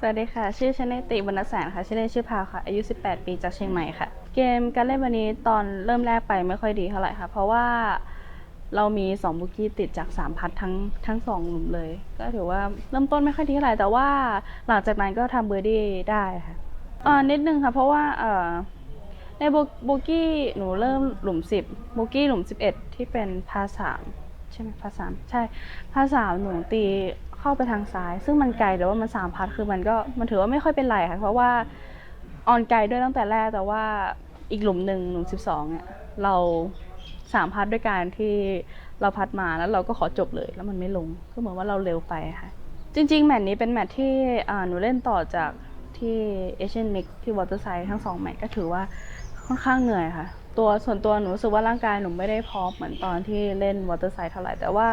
สวัสดีค่ะ ชื่อชนติวรรณแสนค่ะ ชื่อเล่นชื่อพาวค่ะ อายุ 18 ปี จากเชียงใหม่ค่ะ เกมการเล่นวันนี้ตอนเริ่มแรกไปไม่ค่อยดีเท่าไหร่ค่ะ เพราะว่าเรามี2บุกี้ติดจาก 3 พัดทั้งทั้ง2หลุมเลย ก็ถือว่าเริ่มต้นไม่ค่อยดีเท่าไหร่ แต่ว่าหลังจากนั้นก็ทำเบอร์ดี้ได้ค่ะอ่านิดนึงค่ะ เพราะว่าเอ่อในบโบกี้หนูเริ่มหลุม 10โบกี้หลุม 11 ที่เป็นพาสามใช่ไหมพาสามใช่พาสามหนูตี เข้าไปทางซ้าย ซึ่งมันไกลแต่ว่ามันสามพัดคือมันก็มันถือว่าไม่ค่อยเป็นไรค่ะเพราะว่าออนไกลด้วยตั้งแต่แรกแต่ว่าอีกหลุมหนึ่งหลุม12เนี่ยเราสามพัดด้วยการที่เราพัดมาแล้วเราก็ขอจบเลยแล้วมันไม่ลงก็เหมือนว่าเราเร็วไปค่ะ จริง ๆ แมตช์นี้เป็นแมตช์ที่อ่าหนูเล่นต่อจากที่เอเชียนมิกที่วอเตอร์ไซด์ทั้งสองแมตช์ก็ถือว่าค่อนข้างเหนื่อยค่ะ ตัวส่วนตัวหนูรู้สึกว่าร่างกายหนูไม่ได้พร้อมเหมือนตอนที่เล่นวอเตอร์ไซด์เท่าไหร่แต่ว่า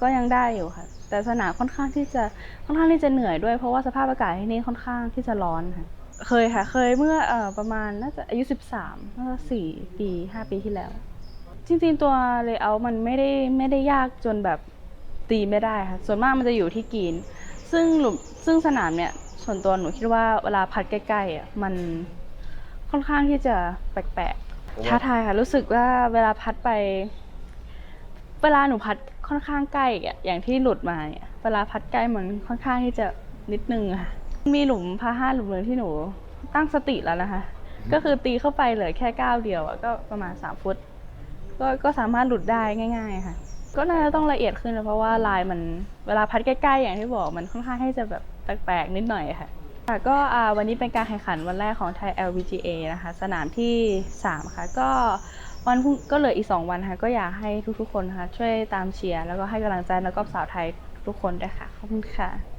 ก็ยังได้อยู่ค่ะ แต่สนามค่อนข้างที่จะค่อนข้างที่จะเหนื่อยด้วย เพราะว่าสภาพอากาศที่นี่ค่อนข้างที่จะร้อนค่ะเคยค่ะ เคยเมื่อเอ่อประมาณน่าจะอายุ 13น่าจะ4ปี5 ปีที่แล้ว จริงๆตัวเลเยอร์มันไม่ได้ไม่ได้ยากจนแบบตีไม่ได้ค่ะ ส่วนมากมันจะอยู่ที่กรีน ซึ่งหลุมซึ่งสนามเนี่ยส่วนตัวหนูคิดว่าเวลาพัดใกล้ๆอะมันค่อนข้างที่จะแปลกๆท้าทายค่ะ รู้สึกว่าเวลาพัดไป เวลาหนูพัดค่อนข้างใกล้อะอย่างที่หลุดมาเนี่ยเวลาพัดใกล้มันค่อนข้างที่จะนิดนึงค่ะมีหลุมพาห้าหลุมหนึ่งที่หนูตั้งสติแล้วนะคะ ก็คือตีเข้าไปเหลือแค่ก้าวเดียวอะก็ประมาณสามฟุตก็ก็สามารถหลุดได้ง่าย ๆ ค่ะ ก็น่าจะต้องละเอียดขึ้นเพราะว่าลายมันเวลาพัดใกล้ๆอย่างที่บอกมันค่อนข้างให้จะแบบแปลกๆนิดหน่อยค่ะ ค่ะก็วันนี้เป็นการแข่งขันวันแรกของไทย LVGA นะคะ สนามที่ 3 ค่ะ ก็วันพรุ่งก็เหลืออีก 2 วันค่ะ ก็อยากให้ทุกๆคนนะคะช่วยตามเชียร์ แล้วก็ให้กำลังใจนักกอล์ฟสาวไทยทุกคนด้วยค่ะ ขอบคุณค่ะ